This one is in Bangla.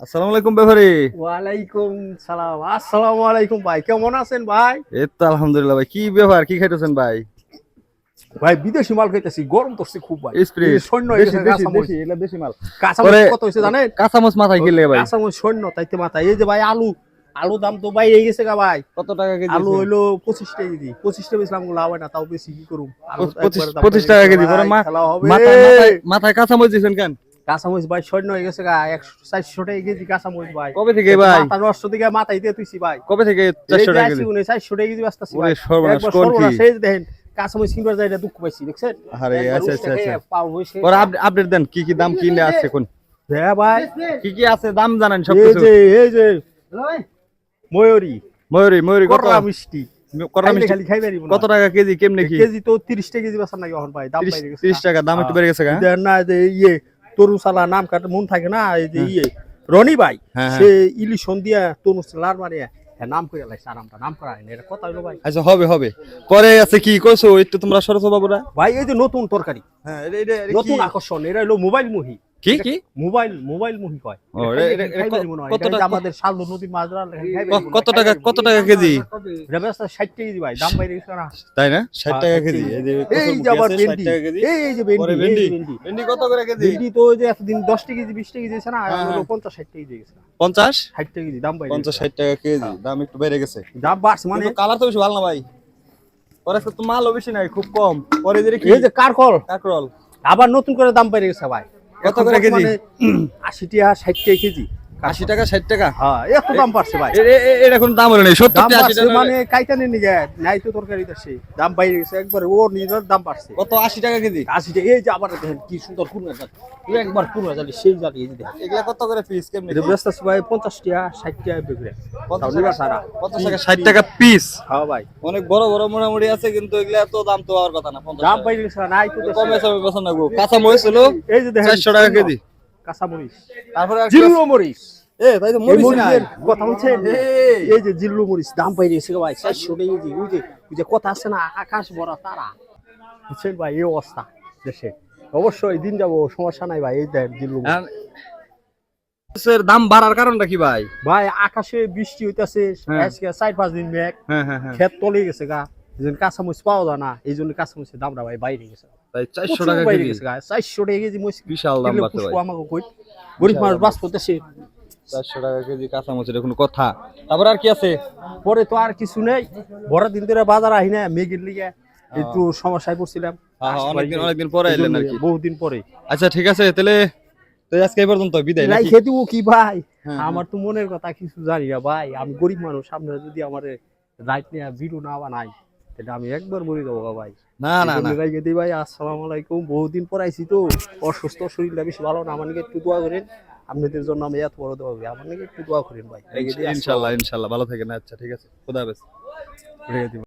আসসালামু আলাইকুম ব্যাপারে। ওয়ালাইকুম সালাম। আসসালামু আলাইকুম ভাই কেমন আছেন ভাই? এই তো আলহামদুলিল্লাহ ভাই কি ব্যাপার কি খাইতেছেন ভাই? ভাই বিদেশি মাল খাইতেছি গরম করছে খুব ভাই। সৈন্য মাল। কত জানেন? কাঁচামচ মাথায় কিনলে ভাই। কাঁচামরিচ সৈন্য তাইতে মাথা এই যে ভাই আলু আলু দাম তো বাইরে গেছে গা ভাই। কত টাকা কেজি আলু হইল পঁচিশ টাকা কেজি। পঁচিশ টাকা বেচলাম লাভ হয় না তাও বেশি কি করুম? পঁচিশ- টাকা কেজি, ভাই, মাথায় কাঁচামচ দিয়েছেন কেন? কাঁচামরিচ ভাই সৈন্য হয়ে গেছে গা একশো চারশো টাকা কেজি কাঁচামরিচ ভাই। কবে থেকে ভাই? মাথা নষ্ট দিকে মাথায় দিয়ে তুইছি ভাই। কবে থেকে এই চারশো টাকা কেজি? উনি চারশো টাকা কেজি বাঁচতাছি ভাই। এই যে দেখেন কাঁচামরিচ কিনবার যাই দুঃখ পাইছি দেখছেন? আরে আচ্ছা আচ্ছা আচ্ছা। আপডেট দেন কি কি দাম কিনে আছে কোন হ্যাঁ ভাই। কি কি আছে দাম জানেন সব এই কিছু যে এই যে ময়ূরী। ময়ূরী ময়ূরী কত? মিষ্টি। কত টাকা কেজি কেমনে কি? কেজি তো 30 টাকা কেজি বেচা নাকি এখন ভাই দাম বাইরে 30 টাকা দাম একটু বেড়ে গেছে হ্যাঁ? না যে ইয়ে তরু সালা নাম কাটে মন থাকে না এই যে ইয়ে রনি ভাই হ্যাঁ, সে ইলি সন্ধিয়া তরু সালার হ্যাঁ নাম করে নাম করা হয়নি এটা কথা হলো ভাই। আচ্ছা হবে হবে। পরে আছে কি কইছো একটু তোমরা সরস বাবুরা। ভাই এই যে নতুন তরকারি হ্যাঁ নতুন আকর্ষণ এটা হলো মোবাইল মুহি। কি কি? মোবাইল মোবাইল মুহি কয়। মনে হয়। আমাদের শালদু নদীর হয়, কত টাকা কত টাকা কেজি? এটা ব্যবস্থা 60 টাকা কেজি ভাই দাম বাইরে গেছে না তাই না? 60 টাকা কেজি। এই যে এই যে আবার ভেন্ডি। এই যে ভেন্ডি ভেন্ডি। কত করে কেজি? ভেন্ডি তো ওই যে এতদিন 10 টাকা কেজি 20 টাকা কেজি আছে না আর হ্যাঁ, হ্যাঁ। 50 60 টাকা কেজি গেছে 50 60 টাকা কেজি দাম বাইরে 50 60 টাকা কেজি দাম একটু বেড়ে গেছে। দাম বাড়ছে মানে কালার তো বেশি ভালো না ভাই। পরে তো মালও বেশি নাই খুব কম। পরে যে কি এই যে কারকল। কাকরল আবার নতুন করে দাম বেড়ে গেছে ভাই। কত করে কেজি? 80 টাকা 60 টি কেজি 80 টাকা 60 টাকা? হ্যাঁ এত দাম বাড়ছে ভাই। এটা কোনো দাম হলো না 70 দাম টাকা 80 বাড়ছে টাকা। মানে কাইটানে নিগে নাই তো তরকারি দাম বাইরে গেছে একবারে ওর নিজের দাম বাড়ছে। কত 80 টাকা কেজি? আশি টাকা এই যে আবার দেখেন কি সুন্দর কুড়ি হাজার একবার কুড়ি হাজার সেই জালি এই যে দেখেন। এগুলা কত করে পিস কেমনে? এটা ব্যস্ত ভাই পঞ্চাশ টাকা ষাট টাকা বিক্রি। 50 টাকা সারা। 50 টাকা 60 টাকা পিস হ্যাঁ ভাই। অনেক বড় বড় মোটামুটি আছে কিন্তু এগুলা এত দাম তো আর কথা না 50 দাম। বাইরে গেছে নাই তো কমে সবে পছন্দ গো কাঁচা মরিচ হলো এই যে দেখেন 400 টাকা কেজি। কাঁচা মরিচ তারপরে জিল্লু মরিচ? এ তাই তো এই মরিচ নাই। মরিচের কথা বলছেন এই। এই যে জিল্লু মরিচ দাম বাইরে গেছে ভাই চারশো টাকা কেজি। ওই যে ওই যে কথা আছে না আকাশ ভরা তারা। বুঝছেন ভাই এই অবস্থা দেশে। অবশ্যই দিন যাব সমস্যা নাই ভাই এই জিল্লু দাম বাড়ার কারণটা কি ভাই? ভাই আকাশে বৃষ্টি হইতাছে হ্যাঁ। আজকে চার পাঁচ দিন মেঘ। হ্যাঁ হ্যাঁ হ্যাঁ। ক্ষেত তলে গেছে গা। এই জন্য কাঁচামরিচ পাওয়া যায় না এই জন্য কাঁচামরিচের দামটা ভাই বাইরে গেছে। তাই 400 টাকা বাইরে কেজি। গেছে চারশো টাকা কেজি মরিচ। বিশাল দাম আমাকে কই। গরিব মানুষ বাস করতেছে। 400 টাকা কেজি কোনো কথা। তারপর আর কি আছে? পরে তো আর কিছু নেই। বড় দিন ধরে বাজার আহি না মেঘের লিগে একটু সমস্যায় পড়ছিলাম। হ্যাঁ, হ্যাঁ, অনেকদিন অনেকদিন পরে এলেন আর কি। বহুদিন পরে। আচ্ছা ঠিক আছে তাহলে তো আজকে এই পর্যন্ত বিদায় খেতে কি ভাই? হ্যাঁ, আমার তো মনের কথা কিছু জানি না ভাই। আমি গরিব মানুষ আপনারা যদি আমার রাইট নিয়ে ভিডিও না বানাই তাহলে আমি একবার মরে যাব ভাই। না না না। রাইকে দিই ভাই। আসসালামু আলাইকুম। বহুদিন পর আইছি তো। অসুস্থ শরীরটা বেশি ভালো না। আমার নাকি একটু দোয়া করেন। আপনাদের জন্য আমি এত বড় দোয়া করি। আমার নাকি একটু দোয়া করেন ভাই। ইনশাল্লাহ ইনশাল্লাহ। ইনশাআল্লাহ ইনশাআল্লাহ ভালো থাকেন। আচ্ছা ঠিক আছে। খুদা হাফেজ।